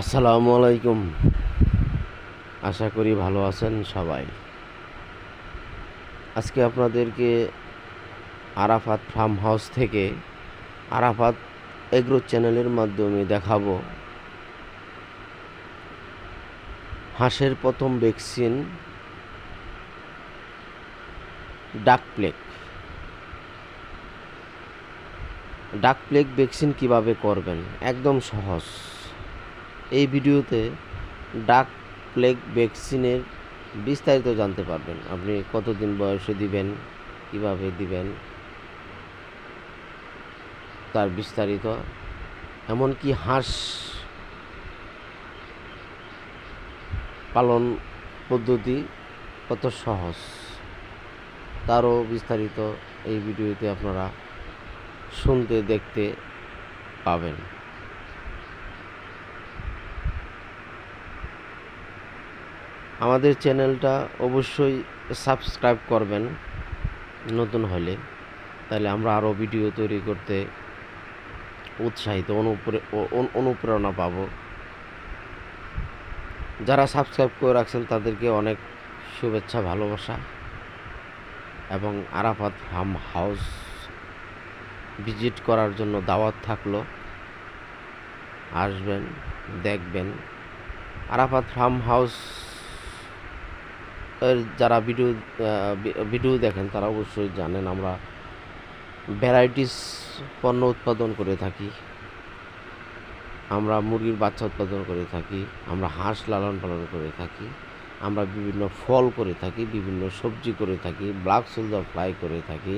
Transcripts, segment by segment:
আসসালামু আলাইকুম। আশা করি ভালো আছেন সবাই। আজকে আপনাদেরকে আরাফাত ফার্ম হাউস থেকে আরাফাত এগ্রো চ্যানেলের মাধ্যমে দেখাবো হাঁসের প্রথম ভ্যাকসিন ডাক প্লেগ। ডাক প্লেগ ভ্যাকসিন কীভাবে করবেন? একদম সহজ। এই ভিডিওতে ডাক প্লেগ ভ্যাকসিনের বিস্তারিত জানতে পারবেন। আপনি কতদিন বয়সে দিবেন, কীভাবে দিবেন, তার বিস্তারিত, এমনকি হাঁস পালন পদ্ধতি কত সহজ, তারও বিস্তারিত এই ভিডিওতে আপনারা শুনতে, দেখতে পাবেন। আমাদের চ্যানেলটা অবশ্যই সাবস্ক্রাইব করবেন নতুন হলে। তাহলে আমরা আরও ভিডিও তৈরি করতে উৎসাহিত, অনুপ্রে- অনু- অনুপ্রেরণা পাব। যারা সাবস্ক্রাইব করে রাখছেন তাদেরকে অনেক শুভেচ্ছা, ভালোবাসা এবং আরাফাত ফার্ম হাউস ভিজিট করার জন্য দাওয়াত থাকল। আসবেন, দেখবেন। আরাফাত ফার্ম হাউস যারা ভিডিও ভিডিও দেখেন, তারা অবশ্যই জানেন আমরা ভ্যারাইটিস পণ্য উৎপাদন করে থাকি। আমরা মুরগির বাচ্চা উৎপাদন করে থাকি, আমরা হাঁস লালন পালন করে থাকি, আমরা বিভিন্ন ফল করে থাকি, বিভিন্ন সবজি করে থাকি ব্ল্যাক সোলজার ফ্লাই করে থাকি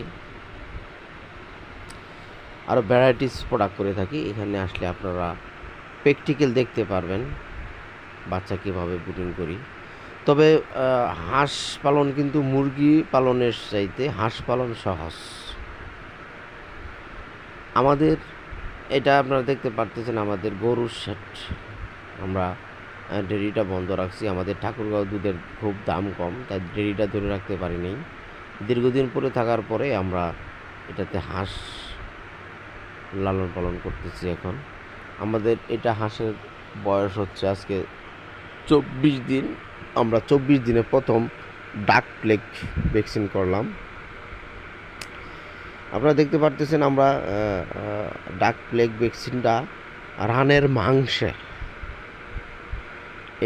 আরও ভ্যারাইটিস প্রোডাক্ট করে থাকি। এখানে আসলে আপনারা প্র্যাকটিক্যাল দেখতে পারবেন, বাচ্চা কীভাবে ব্রিডিং করি। তবে হাঁস পালন কিন্তু মুরগি পালনের চাইতে হাঁস পালন সহজ। আমাদের, এটা আপনারা দেখতে পারতেছেন আমাদের গরুর সেট আমরা ডেরিটা বন্ধ রাখছি। আমাদের ঠাকুরগাঁও দুধের খুব দাম কম, তাই ডেরিটা ধরে রাখতে পারিনি দীর্ঘদিন পরে থাকার পরে আমরা এটাতে হাঁস লালন পালন করতেছি এখন। আমাদের এটা হাঁসের বয়স হচ্ছে আজকে চব্বিশ দিন, আমরা চব্বিশ দিনে প্রথম ডাক প্লেগ ভ্যাকসিন করলাম। আপনারা দেখতে পারতেছেন আমরা ডাক প্লেগ ভ্যাকসিনটা রানের মাংসে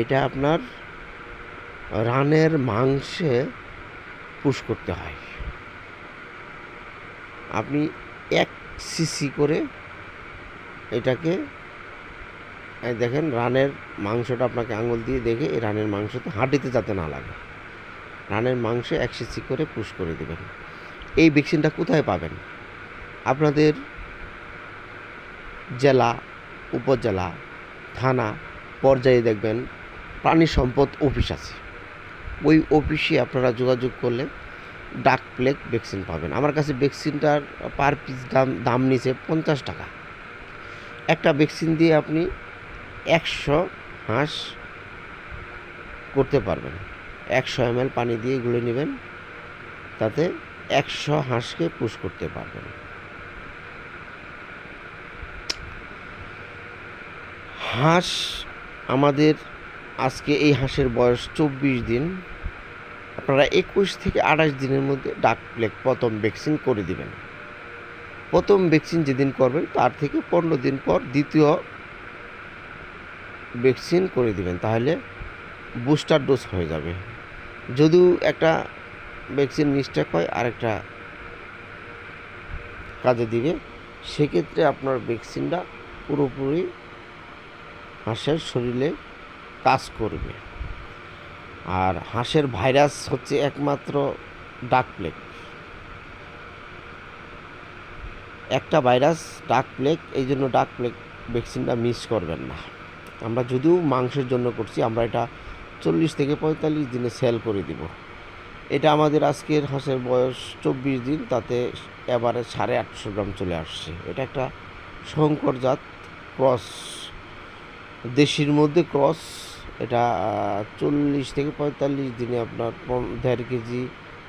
এটা আপনার রানের মাংসে পুশ করতে হয়। আপনি এক সিসি করে এটাকে দেখেন, রানের মাংসটা আপনাকে আঙুল দিয়ে দেখে এই রানের মাংসতে হাঁটিতে যাতে না লাগে। রানের মাংসে এক সিসি করে পুশ করে দেবেন। এই ভ্যাকসিনটা কোথায় পাবেন? আপনাদের জেলা, উপজেলা, থানা পর্যায়ে দেখবেন প্রাণী সম্পদ অফিস আছে। ওই অফিসে আপনারা যোগাযোগ করলে ডাক প্লেগ ভ্যাকসিন পাবেন। আমার কাছে ভ্যাকসিনটার পার পিস দাম দাম নিচে পঞ্চাশ টাকা। একটা ভ্যাকসিন দিয়ে আপনি একশো হাঁস করতে পারবেন। একশো এম পানি দিয়ে গুলে নেবেন, তাতে একশো হাঁসকে পুশ করতে পারবেন। হাঁস আমাদের আজকে এই হাঁসের বয়স চব্বিশ দিন। আপনারা একুশ থেকে আঠাশ দিনের মধ্যে ডাক প্লেগ প্রথম ভ্যাকসিন করে দিবেন। প্রথম ভ্যাকসিন যেদিন করবেন, তার থেকে পনেরো দিন পর দ্বিতীয় ভ্যাকসিন করে দিবেন, তাহলে বুস্টার ডোজ হয়ে যাবে। যদিও একটা ভ্যাকসিন মিস্টেক হয়, আরেকটা কাজে দিবে, সেক্ষেত্রে আপনার ভ্যাকসিনটা পুরোপুরি হাঁসের শরীরে কাজ করবে। আর হাঁসের ভাইরাস হচ্ছে একমাত্র ডাক প্লেগ একটা ভাইরাস ডাক প্লেগ এই জন্য ডাক প্লেগ ভ্যাকসিনটা মিস করবেন না। আমরা যদিও মাংসের জন্য করছি, আমরা এটা চল্লিশ থেকে পঁয়তাল্লিশ দিনে সেল করে দিব। এটা আমাদের আজকের হাঁসের বয়স চব্বিশ দিন, তাতে এবারে সাড়ে আটশো গ্রাম চলে আসছে। এটা একটা শঙ্কর জাত, ক্রস, দেশির মধ্যে ক্রস, এটা চল্লিশ থেকে পঁয়তাল্লিশ দিনে আপনার দেড় কেজি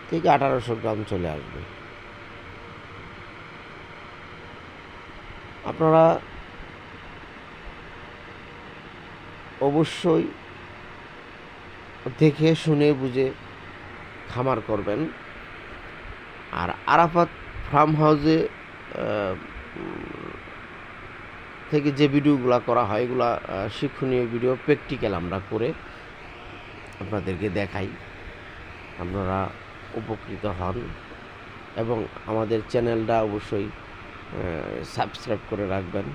থেকে আঠারোশো গ্রাম চলে আসবে। আপনারা অবশ্যই দেখে, শুনে, বুঝে খামার করবেন। আর আরাফাত ফার্ম হাউসে থেকে যে ভিডিওগুলো করা হয়, এগুলো শিক্ষণীয় ভিডিও, প্র্যাকটিক্যাল আমরা করে আপনাদেরকে দেখাই। আপনারা উপকৃত হন এবং আমাদের চ্যানেলটা অবশ্যই সাবস্ক্রাইব করে রাখবেন।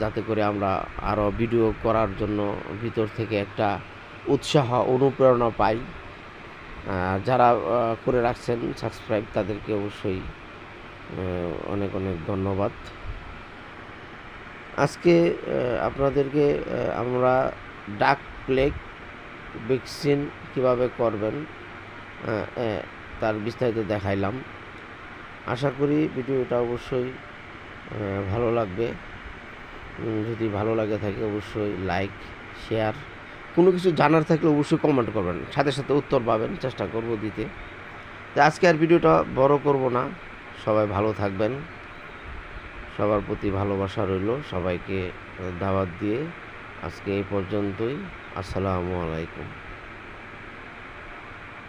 যাতে করে আমরা আরও ভিডিও করার জন্য ভিতর থেকে একটা উৎসাহ, অনুপ্রেরণা পাই। যারা করে রাখছেন সাবস্ক্রাইব তাদেরকে অবশ্যই অনেক অনেক ধন্যবাদ। আজকে আপনাদেরকে আমরা ডাক প্লেগ ভ্যাকসিন কীভাবে করবেন তার বিস্তারিত দেখাইলাম। আশা করি ভিডিওটা অবশ্যই ভালো লাগবে। যদি ভালো লাগে থাকে অবশ্যই লাইক শেয়ার কোনো কিছু জানার থাকলে অবশ্যই কমেন্ট করবেন। সাথে সাথে উত্তর পাবেন, চেষ্টা করব দিতে। তো আজকে আর ভিডিওটা বড় করব না। সবাই ভালো থাকবেন। সবার প্রতি ভালোবাসা রইল। সবাইকে দাওয়াত দিয়ে আজকে এই পর্যন্তই। আসসালামু আলাইকুম।